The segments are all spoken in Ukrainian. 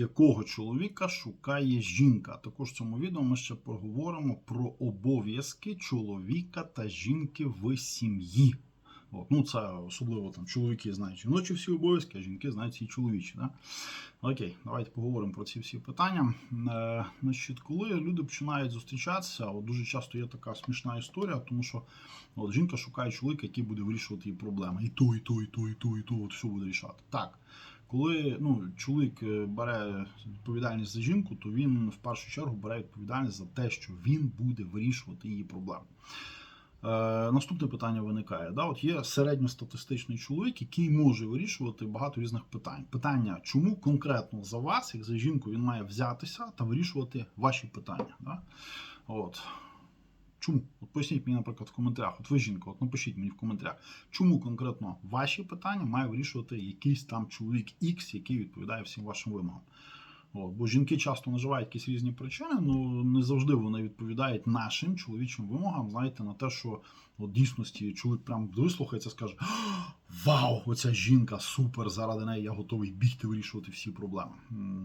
якого чоловіка шукає жінка. Також в цьому відео ми ще поговоримо про обов'язки чоловіка та жінки в сім'ї. От, ну, це особливо там чоловіки знають жіночі всі обов'язки, а жінки знають ці чоловічі. Да? Окей, давайте поговоримо про ці всі питання. Е, значить, коли люди починають зустрічатися, от дуже часто є така смішна історія, тому що от, жінка шукає чоловіка, який буде вирішувати її проблеми. І то, і то, і то, і то, і то, от все буде рішати. Так. Коли ну, чоловік е, бере відповідальність за жінку, то він в першу чергу бере відповідальність за те, що він буде вирішувати її проблеми. Е, наступне питання виникає. Да? От є середньостатистичний чоловік, який може вирішувати багато різних питань. Питання, чому конкретно за вас, як за жінку, він має взятися та вирішувати ваші питання. Да? От. Чому? От поясніть мені, наприклад, в коментарях. От ви жінка, от напишіть мені в коментарях, чому конкретно ваші питання має вирішувати якийсь там чоловік X, який відповідає всім вашим вимогам. От, бо жінки часто наживають якісь різні причини, але не завжди вони відповідають нашим чоловічим вимогам. Знаєте, на те, що от, дійсності чоловік прям вислухається, скаже: Вау, оця жінка супер! Заради неї я готовий бігти вирішувати всі проблеми.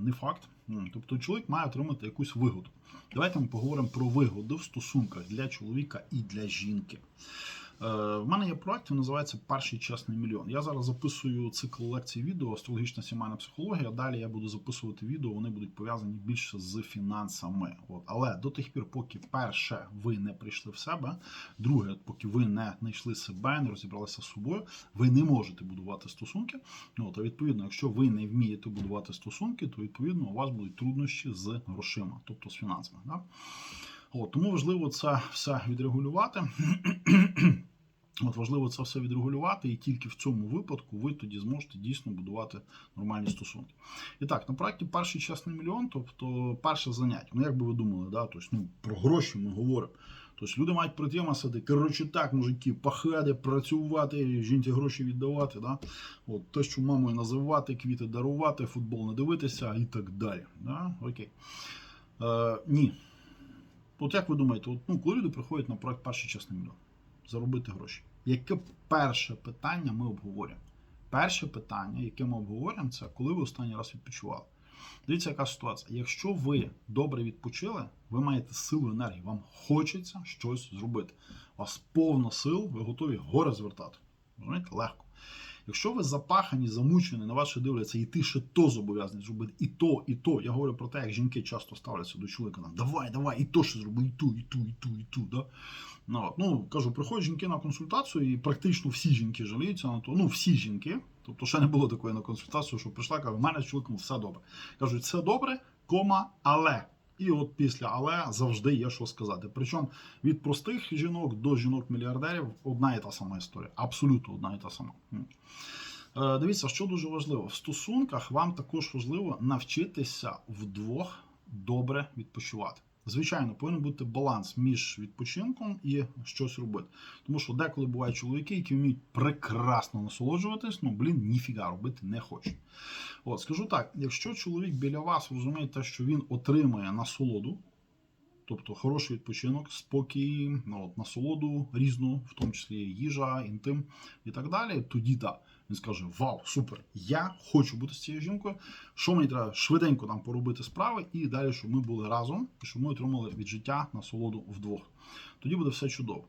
Не факт. Тобто чоловік має отримати якусь вигоду. Давайте ми поговоримо про вигоди в стосунках для чоловіка і для жінки. Е, В мене є проект, він називається Перший чесний мільйон. Я зараз записую цикл лекцій відео Астрологічна сімейна психологія. Далі я буду записувати відео, вони будуть пов'язані більше з фінансами. От. Але до тих пір, поки перше ви не прийшли в себе, друге, поки ви не знайшли себе, не розібралися з собою, ви не можете будувати стосунки. От, а відповідно, якщо ви не вмієте будувати стосунки, то відповідно у вас будуть труднощі з грошима, тобто з фінансами. Да? От, тому важливо це все відрегулювати. От важливо це все відрегулювати, і тільки в цьому випадку ви тоді зможете дійсно будувати нормальні стосунки. І так, на проєкті перший чесний мільйон, тобто перше заняття. Ну, як би ви думали, да? тобто, ну, про гроші ми говоримо. Тобто люди мають прийти масити, коротше так, мужики, пахати, працювати, жінці гроші віддавати. Да? От, те, що мамою називати, квіти дарувати, футбол не дивитися і так далі. Да? Окей. Е, ні. От як ви думаєте, от, ну, коли люди приходять на проект перший чесний мільйон? заробити гроші. Яке перше питання ми обговорюємо? Перше питання, яке ми обговорюємо, це коли ви останній раз відпочивали. Дивіться, яка ситуація. Якщо ви добре відпочили, ви маєте силу енергії, вам хочеться щось зробити. У вас повно сил, ви готові гори звертати. Розумієте? Легко. Якщо ви запахані, замучені, на вас ще дивляться, і ти ще то зобов'язаний зробити, і то, і то. Я говорю про те, як жінки часто ставляться до чоловіка. Там, давай, давай, і то ще зроби, і ту, і ту, і ту, і ту. Да? Ну, от, ну, кажу, приходять жінки на консультацію, і практично всі жінки жаліються на то. Ну, всі жінки. Тобто ще не було такої на консультацію, що прийшла, каже, в мене з чоловіком все добре. Кажуть, все добре, кома, але. І от після але завжди є що сказати. Причому від простих жінок до жінок-мільярдерів одна і та сама історія. Абсолютно одна і та сама. Е, Дивіться, що дуже важливо. В стосунках вам також важливо навчитися вдвох добре відпочивати. Звичайно, повинен бути баланс між відпочинком і щось робити. Тому що деколи бувають чоловіки, які вміють прекрасно насолоджуватись, ну блін, ніфіга робити не хочуть. От скажу так: якщо чоловік біля вас розуміє те, що він отримує насолоду, тобто хороший відпочинок, спокій, ну, от, насолоду різну, в тому числі їжа, інтим і так далі, тоді так. Він скаже: Вау, супер! Я хочу бути з цією жінкою. Що мені треба швиденько там поробити справи, і далі, щоб ми були разом, і щоб ми отримали від життя насолоду вдвох. Тоді буде все чудово.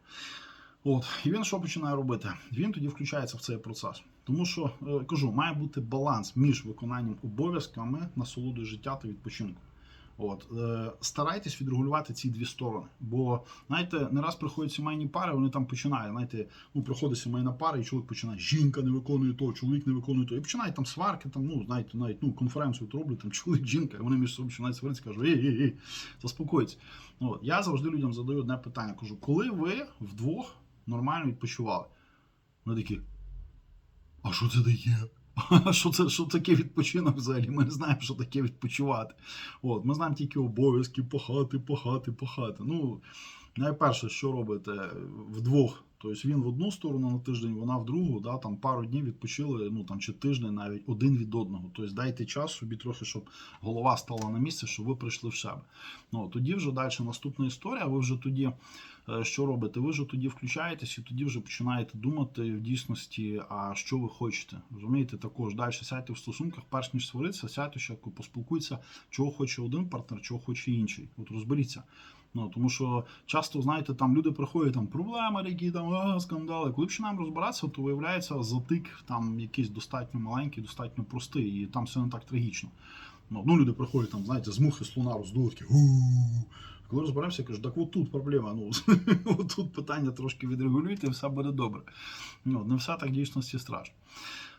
От, і він що починає робити? Він тоді включається в цей процес. Тому що е, кажу, має бути баланс між виконанням обов'язками, насолодою життя та відпочинку. От е, старайтесь відрегулювати ці дві сторони. Бо знаєте, не раз приходять сімейні пари, вони там починають. Знаєте, ну приходить сімейна пара, і чоловік починає, жінка не виконує то, чоловік не виконує то. І починають там сварки, там, ну знаєте, навіть ну, конференцію роблять, там чоловік, жінка, і вони між собою починають сваритися, кажуть, ей, ей, ей, заспокойтесь. От, я завжди людям задаю одне питання. Кажу, коли ви вдвох нормально відпочивали? Вони такі. А що це таке? Що це що таке відпочинок взагалі? Ми не знаємо, що таке відпочивати. От, Ми знаємо тільки обов'язки, пахати, пахати, пахати. Ну, найперше, що робите, вдвох Тобто він в одну сторону на тиждень, вона в другу, да, там пару днів відпочили, ну там чи тиждень навіть один від одного. Тобто дайте час собі трохи, щоб голова стала на місце, щоб ви прийшли в себе. Ну тоді вже далі наступна історія. Ви вже тоді е, що робите? Ви вже тоді включаєтесь і тоді вже починаєте думати в дійсності, а що ви хочете. Розумієте, також далі сядьте в стосунках, перш ніж сваритися, сядьте, ще поспілкуйтеся, чого хоче один партнер, чого хоче інший. От розберіться. Ну, тому що часто, знаєте, там люди приходять, там проблеми, які там а, скандали. Коли починаємо розбиратися, то виявляється затик там якийсь достатньо маленький, достатньо простий, і там все не так трагічно. Ну, ну люди приходять там, знаєте, з мухи слона роздули, такі. Коли розберемося, кажу, так от тут проблема. Ну от тут питання трошки відрегулюйте, все буде добре. Ну, не все так дійсності страшно.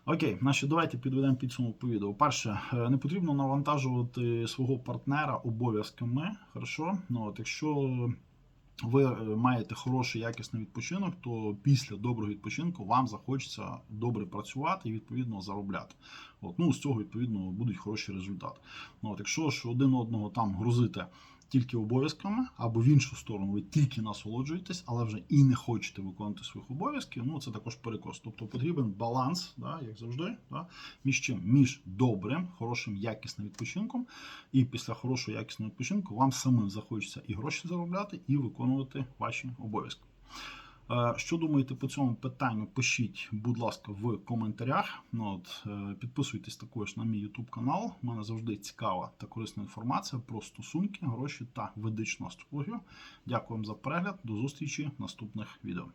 Окей, значить, давайте підведемо підсумок по відео. Перше, е, не потрібно навантажувати свого партнера обов'язками. Хорошо? Ну, от, якщо ви е, маєте хороший якісний відпочинок, то після доброго відпочинку вам захочеться добре працювати і відповідно заробляти. От, ну, з цього відповідно будуть хороші результати. Ну, от, якщо ж один одного там грузите тільки обов'язками, або в іншу сторону ви тільки насолоджуєтесь, але вже і не хочете виконувати своїх обов'язків, ну це також перекос. Тобто потрібен баланс, да, як завжди, да, між чим? Між добрим, хорошим, якісним відпочинком. І після хорошого якісного відпочинку вам самим захочеться і гроші заробляти, і виконувати ваші обов'язки. Е, Що думаєте по цьому питанню? Пишіть, будь ласка, в коментарях. Ну, от, е, підписуйтесь також на мій YouTube канал. У мене завжди цікава та корисна інформація про стосунки, гроші та ведичну астрологію. Дякую вам за перегляд. До зустрічі в наступних відео.